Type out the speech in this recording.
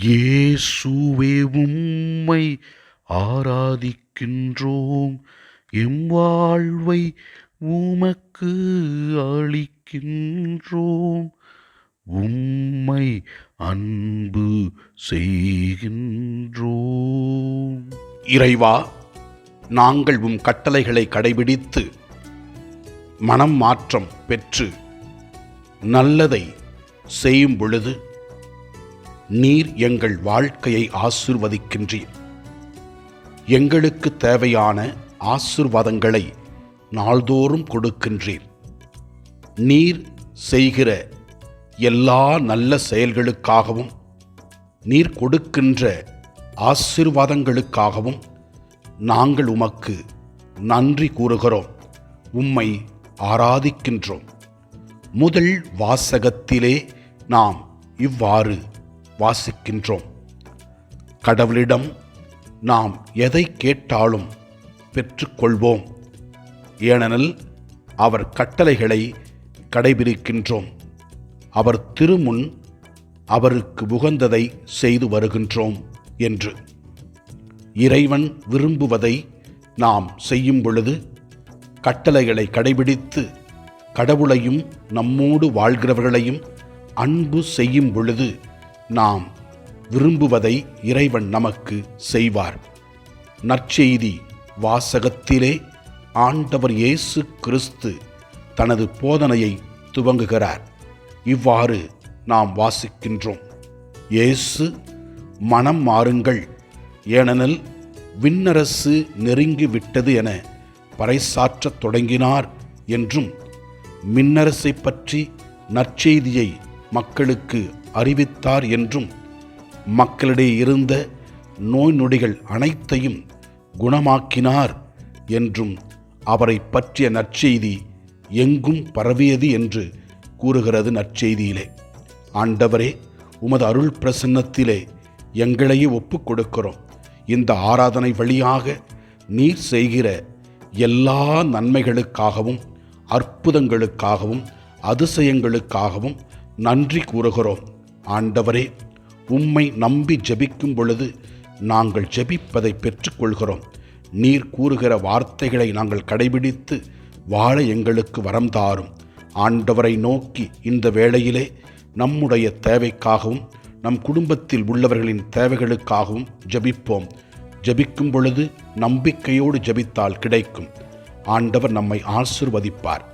இயேசுவே உம்மை ஆராதிக்கின்றோம். எம் வாழ்வை உமக்கு அளிக்கின்றோம். உம்மை அன்பு செய்கின்றோம். இறைவா நாங்கள் உம் கட்டளைகளை கடைபிடித்து மனம் மாற்றம் பெற்று நல்லதை செய்யும் பொழுது நீர் எங்கள் வாழ்க்கையை ஆசிர்வதிக்கின்றீர். எங்களுக்கு தேவையான ஆசிர்வாதங்களை நாள்தோறும் கொடுக்கின்றீர். நீர் செய்கிற எல்லா நல்ல செயல்களுக்காகவும் நீர் கொடுக்கின்ற ஆசிர்வாதங்களுக்காகவும் நாங்கள் உமக்கு நன்றி கூறுகிறோம். உம்மை ஆராதிக்கின்றோம். முதல் வாசகத்திலே நாம் இவ்வாறு வாசிக்கின்றோம். கடவுளிடம் நாம் எதை கேட்டாலும் பெற்றுக்கொள்வோம். ஏனெனில் அவர் கட்டளைகளை கடைபிடிக்கின்றோம். அவர் திருமுன் அவருக்கு உகந்ததை செய்து வருகின்றோம் என்று. இறைவன் விரும்புவதை நாம் செய்யும் பொழுது கட்டளைகளை கடைபிடித்து கடவுளையும் நம்மோடு வாழ்கிறவர்களையும் அன்பு செய்யும் பொழுது நாம் விரும்புவதை இறைவன் நமக்கு செய்வார். நற்செய்தி வாசகத்திலே ஆண்டவர் இயேசு கிறிஸ்து தனது போதனையை துவங்குகிறார். இவ்வாறு நாம் வாசிக்கின்றோம். இயேசு மனம் மாறுங்கள். ஏனெனில் விண்ணரசு நெருங்கி விட்டது என பறைசாற்றத் தொடங்கினார் என்றும் மின்னரசை பற்றி நற்செய்தியை மக்களுக்கு அறிவித்தார் என்றும் மக்களிடையே இருந்த நோய் நொடிகள் அனைத்தையும் குணமாக்கினார் என்றும் அவரை பற்றிய நற்செய்தி எங்கும் பரவியது என்று கூறுகிறது நற்செய்தியிலே. ஆண்டவரே உமது அருள் பிரசன்னத்திலே எங்களையே ஒப்புக்கொடுக்கிறோம் இந்த ஆராதனை வழியாக நீர் செய்கிற எல்லா நன்மைகளுக்காகவும் அற்புதங்களுக்காகவும் அதிசயங்களுக்காகவும் நன்றி கூறுகிறோம். ஆண்டவரே உம்மை நம்பி ஜெபிக்கும் பொழுது நாங்கள் ஜெபிப்பதை பெற்றுக்கொள்கிறோம். நீர் கூறுகிற வார்த்தைகளை நாங்கள் கடைபிடித்து வாழ எங்களுக்கு வரம் தாரும். ஆண்டவரை நோக்கி இந்த வேளையிலே நம்முடைய தேவைக்காகவும் நம் குடும்பத்தில் உள்ளவர்களின் தேவைகளுக்காகவும் ஜெபிப்போம். ஜபிக்கும் பொழுது நம்பிக்கையோடு ஜபித்தால் கிடைக்கும். ஆண்டவர் நம்மை ஆசிர்வதிப்பார்.